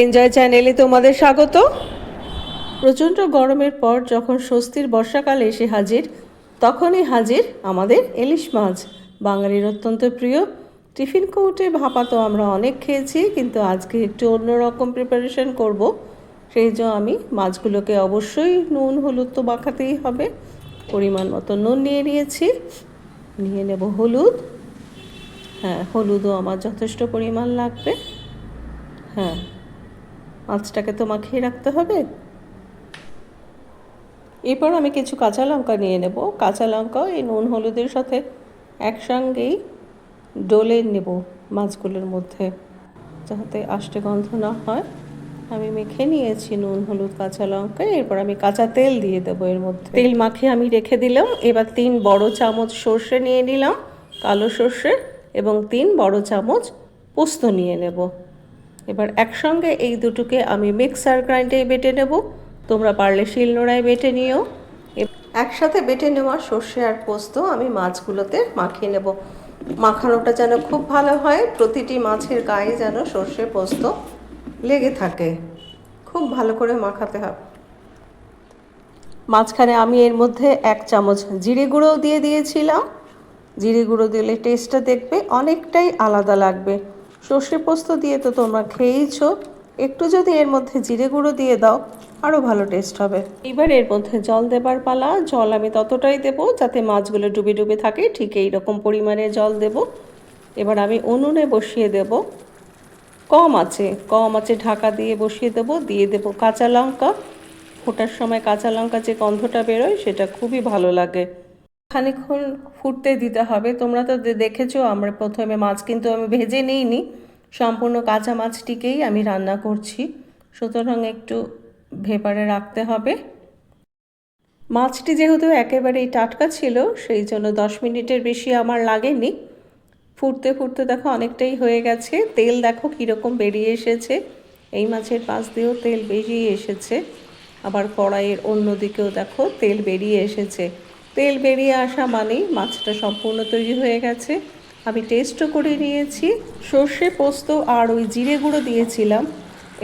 Enjoy চ্যানেলে তোমাদের স্বাগত। প্রচণ্ড গরমের পর যখন স্বস্তির বর্ষাকাল এসে হাজির, তখনই হাজির আমাদের ইলিশ মাছ। বাঙালির অত্যন্ত প্রিয়। টিফিন কৌটে ভাপা তো আমরা অনেক খেয়েছি, কিন্তু আজকে একটু অন্যরকম প্রিপারেশন করব। সেই জন্য আমি মাছগুলোকে অবশ্যই নুন, হলুদ তো মাখাতেই হবে। পরিমাণ মতো নুন নিয়ে নিয়েছি। নিয়ে নেব হলুদ। হ্যাঁ হলুদও আমার যথেষ্ট পরিমাণ লাগবে। হ্যাঁ মাছটাকে তো মাখিয়ে রাখতে হবে। এরপর আমি কিছু কাঁচা লঙ্কা নিয়ে নেব। কাঁচা লঙ্কা এই নুন হলুদের সাথে একসঙ্গেই ডলে নেব মাছগুলোর মধ্যে, যাতে আষ্টে গন্ধ না হয়। আমি মেখে নিয়েছি নুন, হলুদ, কাঁচা লঙ্কা। এরপর আমি কাঁচা তেল দিয়ে দেবো এর মধ্যে। তেল মাখিয়ে আমি রেখে দিলাম। এবার তিন বড় চামচ সর্ষে নিয়ে নিলাম, কালো সর্ষে, এবং তিন বড় চামচ পোস্ত নিয়ে নেব। এবার একসঙ্গে এই দুটোকে আমি মিক্সার গ্রাইন্ডে বেটে নেব। তোমরা পারলে শিলনোড়ায় বেটে নিও। একসাথে বেটে নেওয়া সর্ষে আর পোস্ত আমি মাছগুলোতে মাখিয়ে নেব। মাখানোটা যেন খুব ভালো হয়, প্রতিটি মাছের গায়ে যেন সর্ষে পোস্ত লেগে থাকে। খুব ভালো করে মাখাতে হবে। মাঝখানে আমি এর মধ্যে এক চামচ জিরে গুঁড়োও দিয়ে দিয়েছিলাম। জিরে গুঁড়ো দিলে টেস্টটা দেখবে অনেকটাই আলাদা লাগবে। সর্ষে পোস্ত দিয়ে তো তোমরা খেয়েইছো। একটু যদি এর মধ্যে জিরে গুঁড়ো দিয়ে দাও আরও ভালো টেস্ট হবে। এবার এর মধ্যে জল দেবার পালা। জল আমি ততটাই দেব যাতে মাছগুলো ডুবে ডুবে থাকে, ঠিক এই রকম পরিমাণে জল দেব। এবার আমি উনুনে বসিয়ে দেব। কম আছে কম আছে ঢাকা দিয়ে বসিয়ে দেব, দিয়ে দেব কাঁচা লঙ্কা। ফোটার সময় কাঁচা লঙ্কা যে গন্ধটা বেরোয়, সেটা খুবই ভালো লাগে। খানিকক্ষণ ফুটতে দিতে হবে। তোমরা তো দেখেছ, আমরা প্রথমে মাছ কিন্তু আমি ভেজে নিইনি। সম্পূর্ণ কাঁচা মাছটিকেই আমি রান্না করছি। সুতরাং একটু ভেপারে রাখতে হবে। মাছটি যেহেতু একেবারেই টাটকা ছিল, সেই জন্য দশ মিনিটের বেশি আমার লাগেনি। ফুটতে ফুটতে দেখো অনেকটাই হয়ে গেছে। তেল দেখো কীরকম বেরিয়ে এসেছে। এই মাছের পাশ দিয়েও তেল বেরিয়ে এসেছে। আবার কড়াইয়ের অন্য দিকেও দেখো তেল বেরিয়ে এসেছে। তেল বেরিয়ে আসা মানেই মাছটা সম্পূর্ণ তৈরি হয়ে গেছে। আমি টেস্টও করে নিয়েছি। সর্ষে পোস্ত আর ওই জিরে গুঁড়ো দিয়েছিলাম।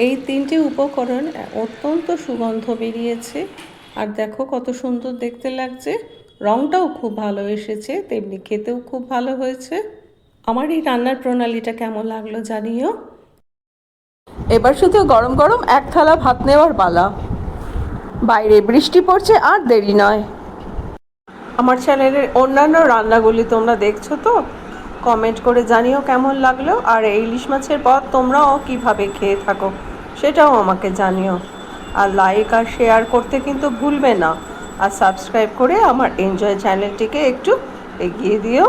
এই তিনটে উপকরণ অত্যন্ত সুগন্ধ বেরিয়েছে। আর দেখো কত সুন্দর দেখতে লাগছে। রঙটাও খুব ভালো এসেছে, তেমনি খেতেও খুব ভালো হয়েছে। আমার এই রান্নার প্রণালীটা কেমন লাগল জানিও? এবার শুধু গরম গরম এক থালা ভাত নেওয়ার পালা। বাইরে বৃষ্টি পড়ছে আর দেরি নয়। আমার চ্যানেলের অন্যান্য রান্নাগুলি তোমরা দেখছ তো? কমেন্ট করে জানিও কেমন লাগল, আর এই ইলিশ মাছের পদ তোমরাও কীভাবে খেয়ে থাকো সেটাও আমাকে জানিও। আর লাইক আর শেয়ার করতে কিন্তু ভুলবে না। আর সাবস্ক্রাইব করে আমার এনজয় চ্যানেলটিকে একটু এগিয়ে দিও।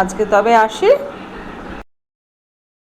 আজকে তবে আসি।